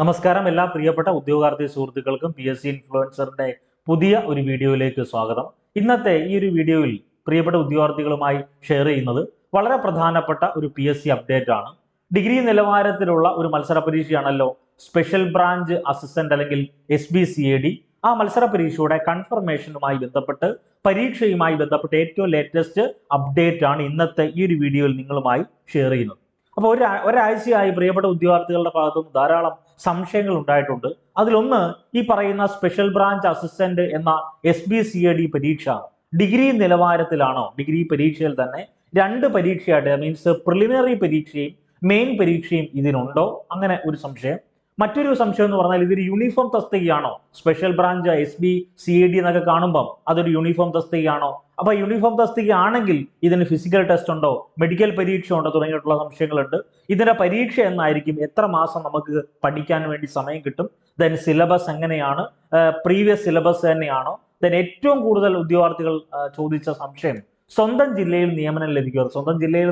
നമസ്കാരം എല്ലാ പ്രിയപ്പെട്ട ഉദ്യോഗാർത്ഥി സുഹൃത്തുക്കൾക്കും പി എസ് സി ഇൻഫ്ലുവൻസറിന്റെ പുതിയ ഒരു വീഡിയോയിലേക്ക് സ്വാഗതം. ഇന്നത്തെ ഈ ഒരു വീഡിയോയിൽ പ്രിയപ്പെട്ട ഉദ്യോഗാർത്ഥികളുമായി ഷെയർ ചെയ്യുന്നത് വളരെ പ്രധാനപ്പെട്ട ഒരു പി എസ് സി അപ്ഡേറ്റ് ആണ്. ഡിഗ്രി നിലവാരത്തിലുള്ള ഒരു മത്സര പരീക്ഷയാണല്ലോ സ്പെഷ്യൽ ബ്രാഞ്ച് അസിസ്റ്റന്റ് അല്ലെങ്കിൽ S B C A D ആ മത്സര പരീക്ഷയുടെ കൺഫർമേഷനുമായി ബന്ധപ്പെട്ട് പരീക്ഷയുമായി ബന്ധപ്പെട്ട് ഏറ്റവും ലേറ്റസ്റ്റ് അപ്ഡേറ്റ് ആണ് ഇന്നത്തെ ഈ ഒരു വീഡിയോയിൽ നിങ്ങളുമായി ഷെയർ ചെയ്യുന്നത്. അപ്പോൾ ഒരു ഒരാഴ്ചയായി പ്രിയപ്പെട്ട ഉദ്യോഗാർത്ഥികളുടെ ഭാഗത്തുനിന്ന് ധാരാളം സംശയങ്ങൾ ഉണ്ടായിട്ടുണ്ട് അതിലൊന്ന് ഈ പറയുന്ന സ്പെഷ്യൽ ബ്രാഞ്ച് അസിസ്റ്റന്റ് എന്ന S B C A D പരീക്ഷ ഡിഗ്രി നിലവാരത്തിലാണോ? ഡിഗ്രി പരീക്ഷയിൽ തന്നെ രണ്ട് പരീക്ഷയായിട്ട് മീൻസ് പ്രിലിമിനറി പരീക്ഷയും മെയിൻ പരീക്ഷയും ഇതിനുണ്ടോ? അങ്ങനെ ഒരു സംശയം. മറ്റൊരു സംശയം എന്ന് പറഞ്ഞാൽ ഇതൊരു uniform തസ്തികയാണോ? Special branch S B C A D എന്നൊക്കെ കാണുമ്പം അതൊരു യൂണിഫോം തസ്തികയാണോ? അപ്പൊ യൂണിഫോം തസ്തിക ആണെങ്കിൽ ഇതിന് ഫിസിക്കൽ ടെസ്റ്റ് ഉണ്ടോ മെഡിക്കൽ പരീക്ഷ ഉണ്ടോ തുടങ്ങിയിട്ടുള്ള സംശയങ്ങളുണ്ട്. ഇതിന്റെ പരീക്ഷ എന്നായിരിക്കും എത്ര മാസം നമുക്ക് പഠിക്കാൻ വേണ്ടി സമയം കിട്ടും. ദെൻ സിലബസ് എങ്ങനെയാണ്? പ്രീവിയസ് സിലബസ് തന്നെയാണോ? ദെൻ ഏറ്റവും കൂടുതൽ ഉദ്യോഗാർത്ഥികൾ ചോദിച്ച സംശയം സ്വന്തം ജില്ലയിൽ നിയമനം ലഭിക്കുക സ്വന്തം ജില്ലയിൽ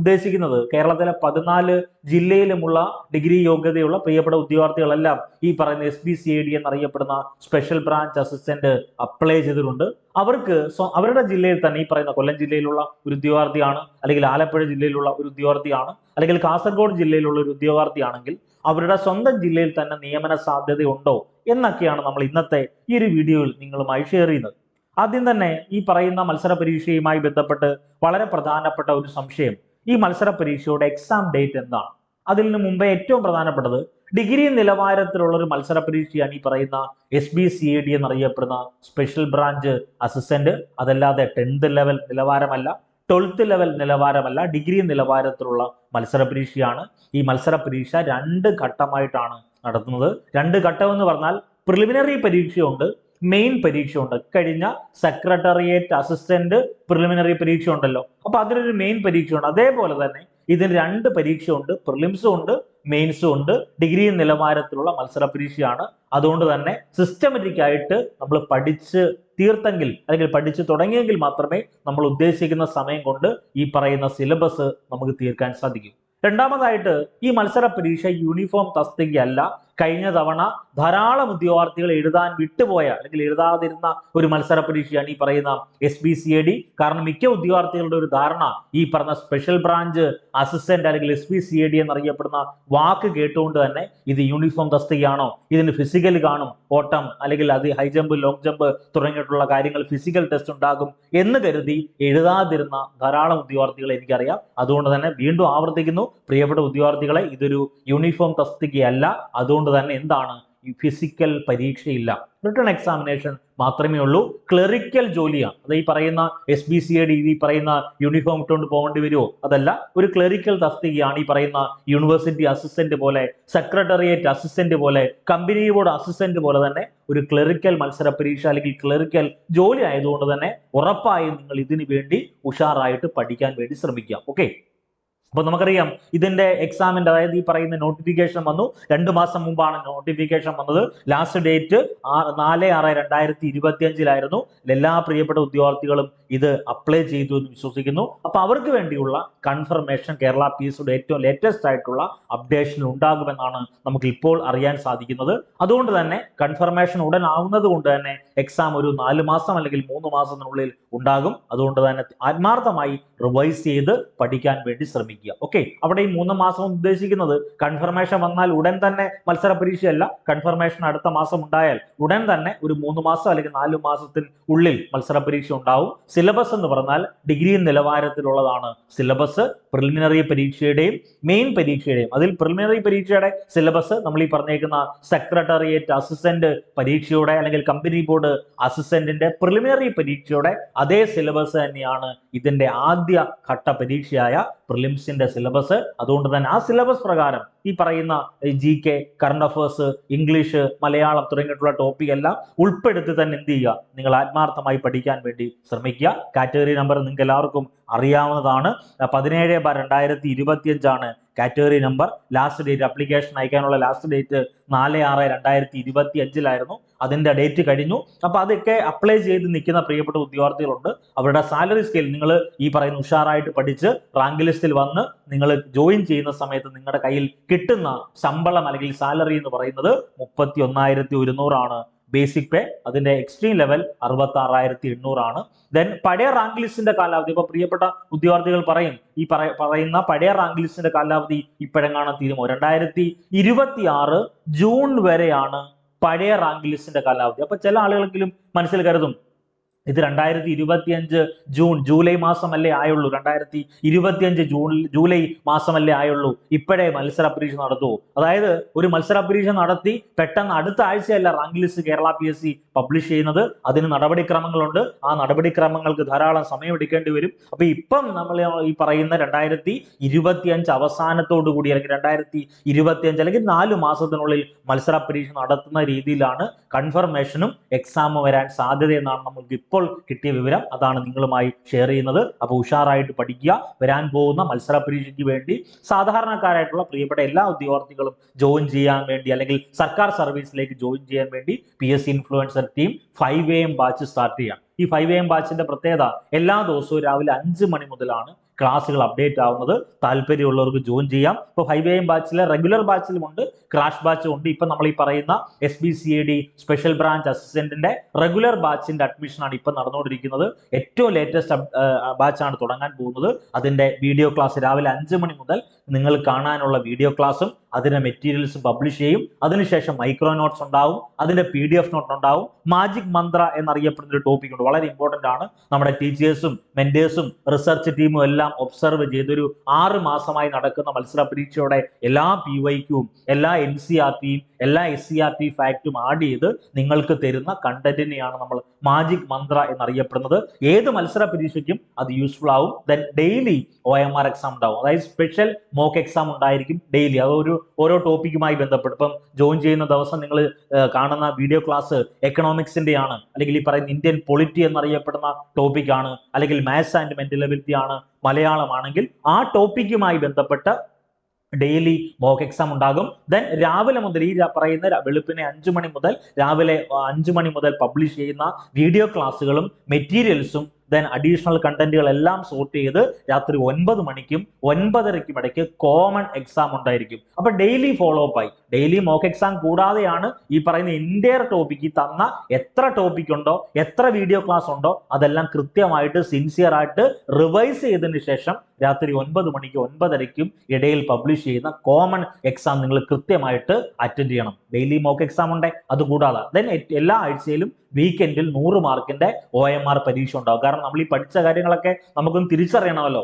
ഉദ്ദേശിക്കുന്നത് കേരളത്തിലെ പതിനാല് ജില്ലയിലുമുള്ള ഡിഗ്രി യോഗ്യതയുള്ള പ്രിയപ്പെട്ട ഉദ്യോഗാർത്ഥികളെല്ലാം ഈ പറയുന്ന S B C A D എന്നറിയപ്പെടുന്ന സ്പെഷ്യൽ ബ്രാഞ്ച് അസിസ്റ്റന്റ് അപ്ലൈ ചെയ്തിട്ടുണ്ട്. അവർക്ക് അവരുടെ ജില്ലയിൽ തന്നെ ഈ പറയുന്ന കൊല്ലം ജില്ലയിലുള്ള ഒരു ഉദ്യോഗാർത്ഥിയാണ് അല്ലെങ്കിൽ ആലപ്പുഴ ജില്ലയിലുള്ള ഒരു ഉദ്യോഗാർത്ഥിയാണ് അല്ലെങ്കിൽ കാസർഗോഡ് ജില്ലയിലുള്ള ഒരു ഉദ്യോഗാർത്ഥിയാണെങ്കിൽ അവരുടെ സ്വന്തം ജില്ലയിൽ തന്നെ നിയമന സാധ്യതയുണ്ടോ എന്നൊക്കെയാണ് നമ്മൾ ഇന്നത്തെ ഈ ഒരു വീഡിയോയിൽ നിങ്ങളുമായി ഷെയർ ചെയ്യുന്നത്. ആദ്യം തന്നെ ഈ പറയുന്ന മത്സര പരീക്ഷയുമായി ബന്ധപ്പെട്ട് വളരെ പ്രധാനപ്പെട്ട ഒരു സംശയം. ഈ മത്സര പരീക്ഷയുടെ എക്സാം ഡേറ്റ് എന്താണ്? അതിന് മുമ്പേ ഏറ്റവും പ്രധാനപ്പെട്ടത് ഡിഗ്രി നിലവാരത്തിലുള്ള ഒരു മത്സര പരീക്ഷയാണ് ഈ പറയുന്ന S B C A D എന്നറിയപ്പെടുന്ന സ്പെഷ്യൽ ബ്രാഞ്ച് അസിസ്റ്റന്റ് അതല്ലാതെ ടെൻത്ത് ലെവൽ നിലവാരമല്ല ട്വൽത്ത് ലെവൽ നിലവാരമല്ല ഡിഗ്രി നിലവാരത്തിലുള്ള മത്സര പരീക്ഷയാണ് ഈ മത്സര പരീക്ഷ രണ്ട് ഘട്ടമായിട്ടാണ് നടത്തുന്നത്. രണ്ട് ഘട്ടം എന്ന് പറഞ്ഞാൽ പ്രിലിമിനറി പരീക്ഷയുണ്ട്. മെയിൻ പരീക്ഷയുണ്ട്. കഴിഞ്ഞ സെക്രട്ടറിയേറ്റ് അസിസ്റ്റന്റ് പ്രിലിമിനറി പരീക്ഷ ഉണ്ടല്ലോ അപ്പൊ അതിനൊരു മെയിൻ പരീക്ഷ പരീക്ഷയുണ്ട്. അതേപോലെ തന്നെ ഇതിന് രണ്ട് പരീക്ഷയുണ്ട്. പ്രിലിംസും ഉണ്ട് മെയിൻസും ഉണ്ട്. ഡിഗ്രി നിലവാരത്തിലുള്ള മത്സര പരീക്ഷയാണ്. അതുകൊണ്ട് തന്നെ സിസ്റ്റമാറ്റിക് ആയിട്ട് നമ്മൾ പഠിച്ച് തീർത്തെങ്കിൽ അല്ലെങ്കിൽ പഠിച്ചു തുടങ്ങിയെങ്കിൽ മാത്രമേ നമ്മൾ ഉദ്ദേശിക്കുന്ന സമയം കൊണ്ട് ഈ പറയുന്ന സിലബസ് നമുക്ക് തീർക്കാൻ സാധിക്കും. രണ്ടാമതായിട്ട് ഈ മത്സര പരീക്ഷ യൂണിഫോം തസ്തികയല്ല. കഴിഞ്ഞ തവണ ധാരാളം ഉദ്യോഗാർത്ഥികൾ എഴുതാൻ വിട്ടുപോയ അല്ലെങ്കിൽ എഴുതാതിരുന്ന ഒരു മത്സര പരീക്ഷയാണ് ഈ പറയുന്ന S B C A D കാരണം മിക്ക ഉദ്യോഗാർത്ഥികളുടെ ഒരു ധാരണ ഈ പറഞ്ഞ സ്പെഷ്യൽ ബ്രാഞ്ച് അസിസ്റ്റന്റ് അല്ലെങ്കിൽ S B C A D എന്നറിയപ്പെടുന്ന വാക്ക് കേട്ടുകൊണ്ട് തന്നെ ഇത് യൂണിഫോം തസ്തികയാണോ ഇതിന് ഫിസിക്കൽ കാണും ഓട്ടം അല്ലെങ്കിൽ അത് ഹൈ ജമ്പ് ലോങ് ജമ്പ് തുടങ്ങിയിട്ടുള്ള കാര്യങ്ങൾ ഫിസിക്കൽ ടെസ്റ്റ് ഉണ്ടാകും എന്ന് കരുതി എഴുതാതിരുന്ന ധാരാളം ഉദ്യോഗാർത്ഥികളെ എനിക്കറിയാം. അതുകൊണ്ട് തന്നെ വീണ്ടും ആവർത്തിക്കുന്നു. പ്രിയപ്പെട്ട ഉദ്യോഗാർത്ഥികളെ ഇതൊരു യൂണിഫോം തസ്തികയല്ല അതുകൊണ്ട് തന്നെ എന്താണ് ഈ ഫിസിക്കൽ പരീക്ഷയില്ല. റിട്ടേൺ എക്സാമിനേഷൻ മാത്രമേ ഉള്ളൂ. ക്ലറിക്കൽ ജോലിയാണ്. അത് ഈ പറയുന്ന എസ് ബി സി എ ഈ പറയുന്ന യൂണിഫോം ഇട്ടുകൊണ്ട് പോകേണ്ടി വരുമോ അതല്ല. ഒരു ക്ലറിക്കൽ തസ്തികയാണ് ഈ പറയുന്ന യൂണിവേഴ്സിറ്റി അസിസ്റ്റന്റ് പോലെ സെക്രട്ടേറിയറ്റ് അസിസ്റ്റന്റ് പോലെ കമ്പനി ബോർഡ് അസിസ്റ്റന്റ് പോലെ തന്നെ ഒരു ക്ലറിക്കൽ മത്സര പരീക്ഷ അല്ലെങ്കിൽ ക്ലറിക്കൽ ജോലി ആയതുകൊണ്ട് തന്നെ ഉറപ്പായും നിങ്ങൾ ഇതിനു വേണ്ടി ഉഷാറായിട്ട് പഠിക്കാൻ വേണ്ടി ശ്രമിക്കുക. ഓക്കെ അപ്പൊ നമുക്കറിയാം ഇതിന്റെ എക്സാമിന്റെ അതായത് ഈ പറയുന്ന നോട്ടിഫിക്കേഷൻ വന്നു. രണ്ട് മാസം മുമ്പാണ് നോട്ടിഫിക്കേഷൻ വന്നത്. ലാസ്റ്റ് ഡേറ്റ് നാല് ആറ് രണ്ടായിരത്തി ഇരുപത്തി അഞ്ചിലായിരുന്നു എല്ലാ പ്രിയപ്പെട്ട ഉദ്യോഗാർത്ഥികളും ഇത് അപ്ലൈ ചെയ്തു എന്ന് വിശ്വസിക്കുന്നു. അപ്പൊ അവർക്ക് വേണ്ടിയുള്ള കൺഫർമേഷൻ കേരള പി ഏറ്റവും ലേറ്റസ്റ്റ് ആയിട്ടുള്ള അപ്ഡേഷൻ ഉണ്ടാകുമെന്നാണ് നമുക്ക് ഇപ്പോൾ അറിയാൻ സാധിക്കുന്നത്. അതുകൊണ്ട് തന്നെ കൺഫർമേഷൻ ഉടൻ ആവുന്നത് കൊണ്ട് തന്നെ എക്സാം ഒരു നാല് മാസം അല്ലെങ്കിൽ മൂന്ന് മാസത്തിനുള്ളിൽ ഉണ്ടാകും. അതുകൊണ്ട് തന്നെ ആത്മാർത്ഥമായി റിവൈസ് ചെയ്ത് പഠിക്കാൻ വേണ്ടി ശ്രമിക്കുക ഓക്കെ അവിടെ ഈ മൂന്ന് മാസം ഉദ്ദേശിക്കുന്നത് കൺഫർമേഷൻ വന്നാൽ ഉടൻ തന്നെ മത്സര പരീക്ഷയല്ല കൺഫർമേഷൻ അടുത്ത മാസം ഉണ്ടായാൽ ഉടൻ തന്നെ ഒരു മൂന്ന് മാസം അല്ലെങ്കിൽ നാല് മാസത്തിന് ഉള്ളിൽ മത്സര പരീക്ഷ ഉണ്ടാവും. സിലബസ് എന്ന് പറഞ്ഞാൽ ഡിഗ്രി നിലവാരത്തിലുള്ളതാണ്. സിലബസ് പ്രിലിമിനറി പരീക്ഷയുടെയും മെയിൻ പരീക്ഷയുടെയും. അതിൽ പ്രിലിമിനറി പരീക്ഷയുടെ സിലബസ് നമ്മൾ ഈ പറഞ്ഞേക്കുന്ന സെക്രട്ടറിയേറ്റ് അസിസ്റ്റന്റ് പരീക്ഷയുടെ അല്ലെങ്കിൽ കമ്പനി ബോർഡ് അസിസ്റ്റന്റിന്റെ പ്രിലിമിനറി പരീക്ഷയുടെ അതേ സിലബസ് തന്നെയാണ് ഇതിന്റെ ആദ്യ ഘട്ട പരീക്ഷയായ പ്രിലിംസിന്റെ സിലബസ്. അതുകൊണ്ട് തന്നെ ആ സിലബസ് പ്രകാരം ഈ പറയുന്ന G K current affairs English Malayalam തുടങ്ങിയിട്ടുള്ള ടോപ്പിക് എല്ലാം ഉൾപ്പെടുത്തി തന്നെ എന്ത് ചെയ്യുക? നിങ്ങൾ ആത്മാർത്ഥമായി പഠിക്കാൻ വേണ്ടി ശ്രമിക്കുക. കാറ്റഗറി നമ്പർ നിങ്ങൾക്ക് എല്ലാവർക്കും അറിയാവുന്നതാണ്. പതിനേഴ് ബാർ രണ്ടായിരത്തി ഇരുപത്തിയഞ്ചാണ് category number. Last date application അയക്കാനുള്ള last date നാല് ആറ് രണ്ടായിരത്തി ഇരുപത്തി അഞ്ചിലായിരുന്നു അതിന്റെ ഡേറ്റ് കഴിഞ്ഞു. അപ്പൊ അതൊക്കെ അപ്ലൈ ചെയ്ത് നിൽക്കുന്ന പ്രിയപ്പെട്ട ഉദ്യോഗാർത്ഥികളുണ്ട്. അവരുടെ സാലറി സ്കെയിൽ നിങ്ങൾ ഈ പറയുന്ന ഉഷാറായിട്ട് പഠിച്ച് റാങ്ക് ലിസ്റ്റിൽ വന്ന് നിങ്ങൾ ജോയിൻ ചെയ്യുന്ന സമയത്ത് നിങ്ങളുടെ കയ്യിൽ കിട്ടുന്ന ശമ്പളം അല്ലെങ്കിൽ സാലറി എന്ന് പറയുന്നത് മുപ്പത്തി ഒന്നായിരത്തി ഒരുന്നൂറാണ് ബേസിക് പേ അതിന്റെ എക്സ്ട്രീം ലെവൽ അറുപത്തി ആറായിരത്തി എണ്ണൂറാണ് ദെൻ പഴയ റാങ്ക് ലിസ്റ്റിന്റെ കാലാവധി. ഇപ്പൊ പ്രിയപ്പെട്ട ഉദ്യോഗാർത്ഥികൾ പറയും ഈ പറയുന്ന പഴയ റാങ്ക് ലിസ്റ്റിന്റെ കാലാവധി ഇപ്പോഴെങ്ങാണ് തീരുമോ? രണ്ടായിരത്തി ഇരുപത്തി ആറ് ജൂൺ വരെയാണ് പഴയ റാങ്ക് ലിസ്റ്റിന്റെ കാലാവധി. അപ്പൊ ചില ആളുകളെങ്കിലും മനസ്സിൽ കരുതും ഇത് രണ്ടായിരത്തി ഇരുപത്തിയഞ്ച് ജൂൺ ജൂലൈ മാസമല്ലേ ആയുള്ളൂ. രണ്ടായിരത്തി ഇരുപത്തിയഞ്ച് ജൂൺ ജൂലൈ മാസമല്ലേ ആയുള്ളൂ. ഇപ്പോഴേ മത്സര പരീക്ഷ നടത്തൂ. അതായത് ഒരു മത്സര പരീക്ഷ നടത്തി പെട്ടെന്ന് അടുത്ത ആഴ്ചയല്ല rank list Kerala P S C publish ചെയ്യുന്നത്. അതിന് നടപടിക്രമങ്ങളുണ്ട്. ആ നടപടിക്രമങ്ങൾക്ക് ധാരാളം സമയം എടുക്കേണ്ടി വരും. അപ്പൊ ഇപ്പം നമ്മൾ ഈ പറയുന്ന രണ്ടായിരത്തി ഇരുപത്തിയഞ്ച് അവസാനത്തോടു കൂടി അല്ലെങ്കിൽ രണ്ടായിരത്തി ഇരുപത്തിയഞ്ച് അല്ലെങ്കിൽ നാല് മാസത്തിനുള്ളിൽ മത്സര പരീക്ഷ നടത്തുന്ന രീതിയിലാണ് കൺഫർമേഷനും എക്സാമും വരാൻ സാധ്യതയെന്നാണ് നമ്മൾക്ക് ഇപ്പോൾ കിട്ടിയ വിവരം അതാണ് നിങ്ങളുമായി ഷെയർ ചെയ്യുന്നത്. അപ്പോൾ ഉഷാറായിട്ട് പഠിക്കുക. വരാൻ പോകുന്ന മത്സര പരീക്ഷയ്ക്ക് വേണ്ടി സാധാരണക്കാരായിട്ടുള്ള പ്രിയപ്പെട്ട എല്ലാ ഉദ്യോഗാർത്ഥികളും ജോയിൻ ചെയ്യാൻ വേണ്ടി അല്ലെങ്കിൽ സർക്കാർ സർവീസിലേക്ക് ജോയിൻ ചെയ്യാൻ വേണ്ടി P S C influencer team five A M batch start ചെയ്യാം ഈ ഫൈവ് എ എം ബാച്ചിന്റെ പ്രത്യേകത എല്ലാ ദിവസവും രാവിലെ അഞ്ച് മണി മുതലാണ് ക്ലാസ്സുകൾ അപ്ഡേറ്റ് ആവുന്നത് താല്പര്യമുള്ളവർക്ക് ജോയിൻ ചെയ്യാം. ഇപ്പോൾ എം ബാച്ചിലെ റെഗുലർ ബാച്ചിലുമുണ്ട് ക്രാഷ് ബാച്ചും ഉണ്ട് ഇപ്പം നമ്മൾ ഈ പറയുന്ന S B C A D special branch അസിസ്റ്റന്റിന്റെ regular ബാച്ചിന്റെ അഡ്മിഷനാണ് ഇപ്പം നടന്നുകൊണ്ടിരിക്കുന്നത്. ഏറ്റവും ലേറ്റസ്റ്റ് ബാച്ചാണ് തുടങ്ങാൻ പോകുന്നത്. അതിന്റെ വീഡിയോ ക്ലാസ് രാവിലെ അഞ്ച് മണി മുതൽ നിങ്ങൾ കാണാനുള്ള വീഡിയോ ക്ലാസ്സും അതിന്റെ മെറ്റീരിയൽസും പബ്ലിഷ് ചെയ്യും. അതിനുശേഷം മൈക്രോ നോട്ട്സ് ഉണ്ടാവും അതിന്റെ പി ഡി എഫ് നോട്ട് ഉണ്ടാവും. മാജിക് മന്ത്ര എന്നറിയപ്പെടുന്ന ഒരു ടോപ്പിക് ഉണ്ട്. വളരെ ഇമ്പോർട്ടന്റ് ആണ്. നമ്മുടെ ടീച്ചേഴ്സും മെന്റേഴ്സും റിസർച്ച് ടീമും എല്ലാം ഒബ്സർവ് ചെയ്തൊരു ആറ് മാസമായി നടക്കുന്ന മത്സര പരീക്ഷയുടെ എല്ലാ പി വൈക്കും എല്ലാ എൻ സി ആർ ടിയും എല്ലാ എസ് സി ആർ ടി ഫാക്റ്റും ആഡ് ചെയ്ത് നിങ്ങൾക്ക് തരുന്ന കണ്ടന്റിനെയാണ് നമ്മൾ മാജിക് മന്ത്ര എന്നറിയപ്പെടുന്നത്. ഏത് മത്സര പരീക്ഷയ്ക്കും അത് യൂസ്ഫുൾ ആവും. Then daily O M R exam ഉണ്ടാവും. അതായത് സ്പെഷ്യൽ മോക്ക് എക്സാം ഉണ്ടായിരിക്കും ഡെയിലി അത് ഒരു ഓരോ ടോപ്പിക്കുമായി ബന്ധപ്പെട്ട് ഇപ്പം ജോയിൻ ചെയ്യുന്ന ദിവസം നിങ്ങൾ കാണുന്ന വീഡിയോ ക്ലാസ് എക്കണോമിക്സിന്റെ ആണ്. അല്ലെങ്കിൽ ഈ പറയുന്ന ഇന്ത്യൻ പൊളിറ്റി എന്നറിയപ്പെടുന്ന ടോപ്പിക്കാണ് അല്ലെങ്കിൽ മാത്സ് ആൻഡ് മെന്റൽ എബിലിറ്റി ആണ് മലയാളമാണെങ്കിൽ ആ ടോപ്പിക്കുമായി ബന്ധപ്പെട്ട് ഡെയിലി മോക്ക് എക്സാം ഉണ്ടാകും. ദെൻ രാവിലെ മുതൽ ഈ പറയുന്ന വെളുപ്പിനെ അഞ്ചു മണി മുതൽ രാവിലെ അഞ്ചു മണി മുതൽ പബ്ലിഷ് ചെയ്യുന്ന വീഡിയോ ക്ലാസ്സുകളും മെറ്റീരിയൽസും ദെൻ അഡീഷണൽ കണ്ടന്റുകൾ എല്ലാം സോർട്ട് ചെയ്ത് രാത്രി ഒൻപത് മണിക്കും ഒൻപതരയ്ക്കും ഇടയ്ക്ക് കോമൺ എക്സാം ഉണ്ടായിരിക്കും. അപ്പൊ ഡെയിലി ഫോളോ അപ്പ് ആയി. ഡെയിലി മോക്ക് എക്സാം കൂടാതെയാണ് ഈ പറയുന്ന ഇന്റയർ ടോപ്പിക്ക് തന്ന എത്ര ടോപ്പിക് ഉണ്ടോ എത്ര വീഡിയോ ക്ലാസ് ഉണ്ടോ അതെല്ലാം കൃത്യമായിട്ട് സിൻസിയർ ആയിട്ട് റിവൈസ് ചെയ്തതിന് ശേഷം രാത്രി ഒൻപത് മണിക്ക് ഒൻപതരയ്ക്കും ഇടയിൽ പബ്ലിഷ് ചെയ്യുന്ന കോമൺ എക്സാം നിങ്ങൾ കൃത്യമായിട്ട് അറ്റൻഡ് ചെയ്യണം. ഡെയിലി മോക്ക് എക്സാം ഉണ്ട് അതുകൂടാതെ ദെൻ എല്ലാ ആഴ്ചയിലും വീക്കെൻഡിൽ നൂറ് മാർക്കിന്റെ ഒ എം ആർ പരീക്ഷ ഉണ്ടാവും. കാരണം നമ്മൾ ഈ പഠിച്ച കാര്യങ്ങളൊക്കെ നമുക്കൊന്ന് തിരിച്ചറിയണമല്ലോ.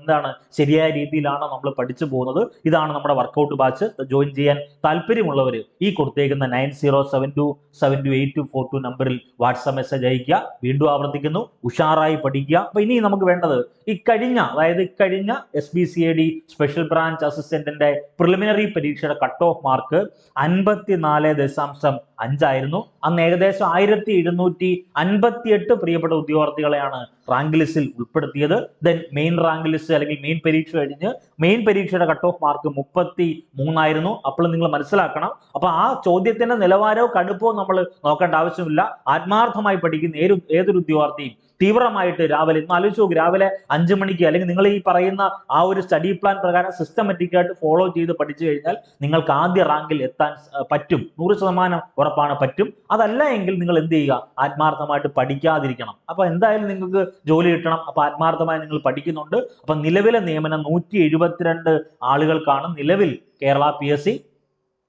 എന്താണ്? ശരിയായ രീതിയിലാണോ നമ്മൾ പഠിച്ചു പോകുന്നത്? ഇതാണ് നമ്മുടെ വർക്കൗട്ട് ബാച്ച് ജോയിൻ ചെയ്യാൻ താല്പര്യമുള്ളവർ ഈ കൊടുത്തേക്കുന്ന nine zero seven two seven two eight two four two നമ്പറിൽ വാട്സാപ്പ് മെസ്സേജ് അയക്കുക വീണ്ടും ആവർത്തിക്കുന്നു. ഉഷാറായി പഠിക്കുക. അപ്പൊ ഇനി നമുക്ക് വേണ്ടത് ഈ കഴിഞ്ഞ അതായത് ഇക്കഴിഞ്ഞ S B C A D special branch അസിസ്റ്റന്റിന്റെ preliminary പരീക്ഷയുടെ കട്ട് ഓഫ് മാർക്ക് അൻപത്തിനാല് ദശാംശം അഞ്ചായിരുന്നു. അന്ന് ഏകദേശം ആയിരത്തി എഴുന്നൂറ്റി അൻപത്തി എട്ട് പ്രിയപ്പെട്ട ഉദ്യോഗാർത്ഥികളെയാണ് റാങ്ക് ലിസ്റ്റിൽ ഉൾപ്പെടുത്തിയത്. ദെൻ മെയിൻ റാങ്ക് ലിസ്റ്റ് അല്ലെങ്കിൽ മെയിൻ പരീക്ഷ കഴിഞ്ഞ് മെയിൻ പരീക്ഷയുടെ കട്ട് ഓഫ് മാർക്ക് മുപ്പത്തി മൂന്നായിരുന്നു അപ്പോൾ നിങ്ങൾ മനസ്സിലാക്കണം. അപ്പൊ ആ ചോദ്യത്തിന്റെ നിലവാരവും കടുപ്പോ നമ്മൾ നോക്കേണ്ട ആവശ്യമില്ല. ആത്മാർത്ഥമായി പഠിക്കുന്ന ഏത് ഏതൊരു ഉദ്യോഗാർത്ഥിയും തീവ്രമായിട്ട് രാവിലെ ഇന്ന് ആലോചിച്ച് നോക്കും രാവിലെ അഞ്ചു മണിക്ക് അല്ലെങ്കിൽ നിങ്ങൾ ഈ പറയുന്ന ആ ഒരു സ്റ്റഡി പ്ലാൻ പ്രകാരം സിസ്റ്റമാറ്റിക് ആയിട്ട് ഫോളോ ചെയ്ത് പഠിച്ചു കഴിഞ്ഞാൽ നിങ്ങൾക്ക് ആദ്യ റാങ്കിൽ എത്താൻ പറ്റും. നൂറ് ശതമാനം ഉറപ്പാണ് പറ്റും. അതല്ല എങ്കിൽ നിങ്ങൾ എന്ത് ചെയ്യുക? ആത്മാർത്ഥമായിട്ട് പഠിക്കാതിരിക്കണം. അപ്പൊ എന്തായാലും നിങ്ങൾക്ക് ജോലി കിട്ടണം. അപ്പൊ ആത്മാർത്ഥമായി നിങ്ങൾ പഠിക്കുന്നുണ്ട്. അപ്പൊ നിലവിലെ നിയമനം നൂറ്റി എഴുപത്തിരണ്ട് ആളുകൾക്കാണ് നിലവിൽ കേരള പി എസ് സി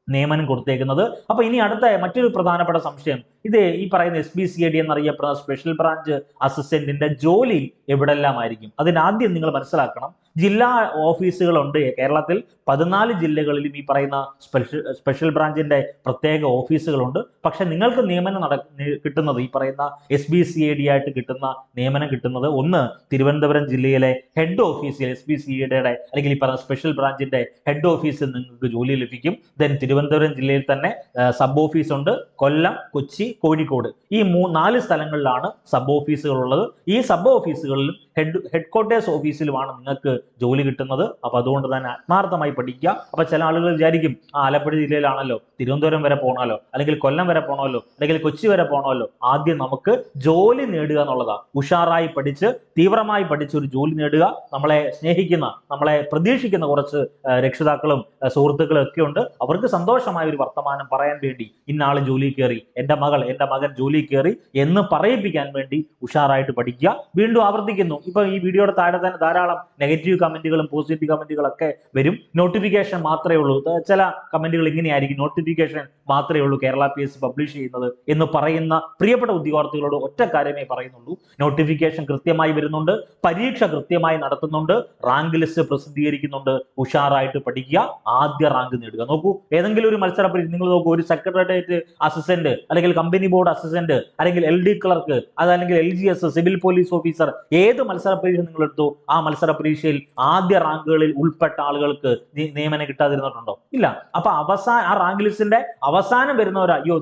നിയമനം കൊടുത്തേക്കുന്നത്. അപ്പൊ ഇനി അടുത്ത മറ്റൊരു പ്രധാനപ്പെട്ട സംശയം. ഇത് ഈ പറയുന്ന S B C A D എന്നറിയപ്പെടുന്ന സ്പെഷ്യൽ ബ്രാഞ്ച് അസിസ്റ്റന്റിന്റെ ജോലി എവിടെല്ലാമായിരിക്കും? അതിനാദ്യം നിങ്ങൾ മനസ്സിലാക്കണം ജില്ലാ ഓഫീസുകളുണ്ട്. കേരളത്തിൽ പതിനാല് ജില്ലകളിലും ഈ പറയുന്ന സ്പെഷ്യൽ സ്പെഷ്യൽ ബ്രാഞ്ചിന്റെ പ്രത്യേക ഓഫീസുകളുണ്ട്. പക്ഷെ നിങ്ങൾക്ക് നിയമനം നട കിട്ടുന്നത് ഈ പറയുന്ന S B C A D ആയിട്ട് കിട്ടുന്ന നിയമനം കിട്ടുന്നത് ഒന്ന് തിരുവനന്തപുരം ജില്ലയിലെ ഹെഡ് ഓഫീസിൽ എസ് ബി സി ഡിയുടെ അല്ലെങ്കിൽ ഈ പറയുന്ന സ്പെഷ്യൽ ബ്രാഞ്ചിന്റെ ഹെഡ് ഓഫീസിൽ നിങ്ങൾക്ക് ജോലി ലഭിക്കും. ദെൻ തിരുവനന്തപുരം ജില്ലയിൽ തന്നെ സബ് ഓഫീസ് ഉണ്ട്. കൊല്ലം കൊച്ചി കോഴിക്കോട്. ഈ മൂ നാല് സ്ഥലങ്ങളിലാണ് സബ് ഓഫീസുകൾ ഉള്ളത്. ഈ സബ് ഓഫീസുകളിലും ഹെഡ് ഹെഡ് ക്വാർട്ടേഴ്സ് ഓഫീസിലുമാണ് നിങ്ങൾക്ക് ജോലി കിട്ടുന്നത്. അപ്പോൾ അതുകൊണ്ട് തന്നെ ആത്മാർത്ഥമായി പഠിക്കുക. അപ്പോൾ ചില ആളുകൾ വിചാരിക്കും ആ ആലപ്പുഴ ജില്ലയിലാണല്ലോ തിരുവനന്തപുരം വരെ പോകണമല്ലോ അല്ലെങ്കിൽ കൊല്ലം വരെ പോകണമല്ലോ അല്ലെങ്കിൽ കൊച്ചി വരെ പോകണമല്ലോ ആദ്യം നമുക്ക് ജോലി നേടുക എന്നുള്ളതാണ് ഉഷാറായി പഠിച്ച് തീവ്രമായി പഠിച്ച് ഒരു ജോലി നേടുക. നമ്മളെ സ്നേഹിക്കുന്ന നമ്മളെ പ്രതീക്ഷിക്കുന്ന കുറച്ച് രക്ഷിതാക്കളും സുഹൃത്തുക്കളും ഒക്കെ ഉണ്ട്. അവർക്ക് സന്തോഷമായ ഒരു വർത്തമാനം പറയാൻ വേണ്ടി ഇന്നാൾ ജോലി കയറി എന്റെ മകൾ എന്റെ മകൻ ജോലി കയറി എന്ന് പറയിപ്പിക്കാൻ വേണ്ടി ഉഷാറായിട്ട് പഠിക്കുക. വീണ്ടും ആവർത്തിക്കുന്നു ഇപ്പൊ ഈ വീഡിയോയുടെ താഴെ തന്നെ ധാരാളം നെഗറ്റീവ് കമന്റുകളും പോസിറ്റീവ് കമന്റുകളൊക്കെ വരും. നോട്ടിഫിക്കേഷൻ മാത്രമേ ഉള്ളൂ. ചില കമന്റുകൾ ഇങ്ങനെയായിരിക്കും. നോട്ടിഫിക്കേഷൻ മാത്രമേ ഉള്ളൂ കേരള പി എസ് പബ്ലിഷ് ചെയ്യുന്നത് എന്ന് പറയുന്ന പ്രിയപ്പെട്ട ഉദ്യോഗാർത്ഥികളോട് ഒറ്റ കാര്യമേ പറയുന്നുള്ളൂ. നോട്ടിഫിക്കേഷൻ കൃത്യമായി വരുന്നുണ്ട്. പരീക്ഷ കൃത്യമായി നടത്തുന്നുണ്ട്. റാങ്ക് ലിസ്റ്റ് പ്രസിദ്ധീകരിക്കുന്നുണ്ട്. ഉഷാറായിട്ട് പഠിക്കുക. ആദ്യ റാങ്ക് നേടുക. നോക്കൂ ഏതെങ്കിലും ഒരു മത്സര നിങ്ങൾ നോക്കൂ ഒരു സെക്രട്ടേറിയറ്റ് അസിസ്റ്റന്റ് അല്ലെങ്കിൽ കമ്പനി ബോർഡ് അസിസ്റ്റന്റ് അല്ലെങ്കിൽ എൽ ഡി ക്ലർക്ക് അതല്ലെങ്കിൽ L G S civil police officer ഏത് മത്സര പരീക്ഷ നിങ്ങൾ എടുത്തു ആ മത്സര പരീക്ഷയിൽ ആദ്യ റാങ്കുകളിൽ ഉൾപ്പെട്ട ആളുകൾക്ക് നിയമനം കിട്ടാതിരുന്നിട്ടുണ്ടോ? ഇല്ല. അപ്പൊ അവസാന ആ റാങ്ക് ലിസ്റ്റിന്റെ അവസാനം വരുന്നവരാ അയ്യോ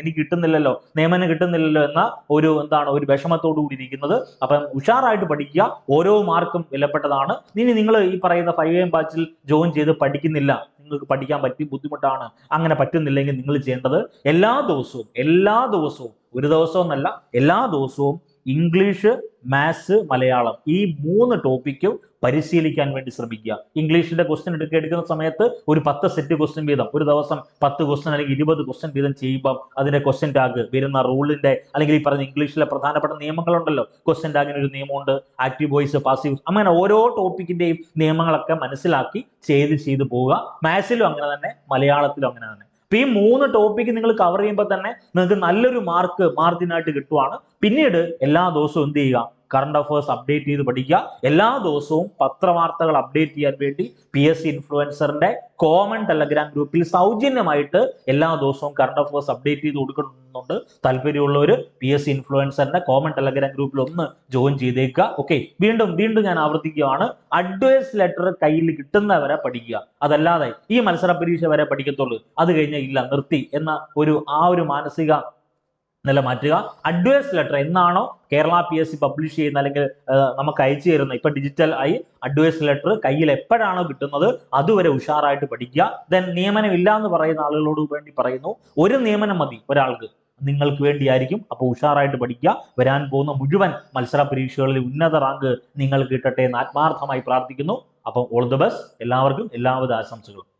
എനിക്ക് കിട്ടുന്നില്ലല്ലോ നിയമനം കിട്ടുന്നില്ലല്ലോ എന്ന ഒരു എന്താണ് ഒരു വിഷമത്തോടു കൂടി ഇരിക്കുന്നത്. അപ്പം ഉഷാറായിട്ട് പഠിക്കുക. ഓരോ മാർക്കും വിലപ്പെട്ടതാണ്. ഇനി നിങ്ങൾ ഈ പറയുന്ന ഫൈവ് എം ബാച്ചിൽ ജോയിൻ ചെയ്ത് പഠിക്കുന്നില്ല. നിങ്ങൾക്ക് പഠിക്കാൻ പറ്റി ബുദ്ധിമുട്ടാണ്. അങ്ങനെ പറ്റുന്നില്ലെങ്കിൽ നിങ്ങൾ ചെയ്യേണ്ടത് എല്ലാ ദിവസവും എല്ലാ ദിവസവും ഒരു ദിവസം എന്നല്ല എല്ലാ ദിവസവും ഇംഗ്ലീഷ് മാത്സ് മലയാളം ഈ മൂന്ന് ടോപ്പിക്കും പരിശീലിക്കാൻ വേണ്ടി ശ്രമിക്കുക. ഇംഗ്ലീഷിന്റെ ക്വസ്റ്റ്യൻ എടുക്കുക എടുക്കുന്ന സമയത്ത് ഒരു പത്ത് സെറ്റ് ക്വസ്റ്റ്യൻ വീതം ഒരു ദിവസം പത്ത് ക്വസ്റ്റ്യൻ അല്ലെങ്കിൽ ഇരുപത് ക്വസ്റ്റ്യൻ വീതം ചെയ്യുമ്പോൾ അതിന്റെ ക്വസ്റ്റ്യൻ ടാഗ് വരുന്ന റൂളിന്റെ അല്ലെങ്കിൽ ഈ പറഞ്ഞ ഇംഗ്ലീഷിലെ പ്രധാനപ്പെട്ട നിയമങ്ങളുണ്ടല്ലോ. ക്വസ്റ്റ്യൻ ടാഗിന് ഒരു നിയമമുണ്ട് ആക്റ്റീവ് വോയിസ് പാസീവ് അങ്ങനെ ഓരോ ടോപ്പിക്കിന്റെയും നിയമങ്ങളൊക്കെ മനസ്സിലാക്കി ചെയ്ത് ചെയ്ത് പോവുക. മാത്സിലും അങ്ങനെ തന്നെ മലയാളത്തിലും അങ്ങനെ തന്നെ. അപ്പൊ ഈ മൂന്ന് ടോപ്പിക്ക് നിങ്ങൾ കവർ ചെയ്യുമ്പോൾ തന്നെ നിങ്ങൾക്ക് നല്ലൊരു മാർക്ക് മാർജിനായിട്ട് കിട്ടുവാണ്. പിന്നീട് എല്ലാ ദിവസവും എന്ത് ചെയ്യുക? കറണ്ട് അഫയേഴ്സ് അപ്ഡേറ്റ് ചെയ്ത് പഠിക്കുക. എല്ലാ ദിവസവും പത്രവാർത്തകൾ അപ്ഡേറ്റ് ചെയ്യാൻ വേണ്ടി പി എസ് സി ഇൻഫ്ലുവൻസറിന്റെ കോമൺ ടെലഗ്രാം ഗ്രൂപ്പിൽ സൗജന്യമായിട്ട് എല്ലാ ദിവസവും കറണ്ട് അഫയേഴ്സ് അപ്ഡേറ്റ് ചെയ്ത് കൊടുക്കുന്നുണ്ട് താല്പര്യമുള്ളവർ പി എസ് സി ഇൻഫ്ലുവൻസറിന്റെ കോമൺ ടെലഗ്രാം ഗ്രൂപ്പിൽ ഒന്ന് ജോയിൻ ചെയ്തേക്കുക. ഓക്കെ വീണ്ടും വീണ്ടും ഞാൻ ആവർത്തിക്കുകയാണ്. അഡ്വൈസ് ലെറ്റർ കയ്യിൽ കിട്ടുന്നവരെ പഠിക്കുക. അതല്ലാതെ ഈ മത്സര പരീക്ഷ വരെ പഠിക്കത്തുള്ളൂ. അത് കഴിഞ്ഞാൽ ഇല്ല നിർത്തി എന്ന ഒരു ആ ഒരു മാനസിക നില മാറ്റുക. അഡ്വൈസ് ലെറ്റർ എന്നാണോ Kerala P S C publish ചെയ്യുന്ന അല്ലെങ്കിൽ നമുക്ക് അയച്ചു തരുന്ന ഇപ്പൊ ഡിജിറ്റൽ ആയി അഡ്വൈസ് ലെറ്റർ കയ്യിൽ എപ്പോഴാണോ കിട്ടുന്നത് അതുവരെ ഉഷാറായിട്ട് പഠിക്കുക. ദെൻ നിയമനം ഇല്ല എന്ന് പറയുന്ന ആളുകളോട് വേണ്ടി പറയുന്നു. ഒരു നിയമനം മതി ഒരാൾക്ക്. നിങ്ങൾക്ക് വേണ്ടിയായിരിക്കും. അപ്പോൾ ഉഷാറായിട്ട് പഠിക്കുക. വരാൻ പോകുന്ന മുഴുവൻ മത്സര പരീക്ഷകളിൽ ഉന്നത റാങ്ക് നിങ്ങൾ കിട്ടട്ടെ എന്ന് ആത്മാർത്ഥമായി പ്രാർത്ഥിക്കുന്നു. അപ്പം ഓൾ ദ ബെസ്റ്റ് എല്ലാവർക്കും എല്ലാവിധ ആശംസകളും.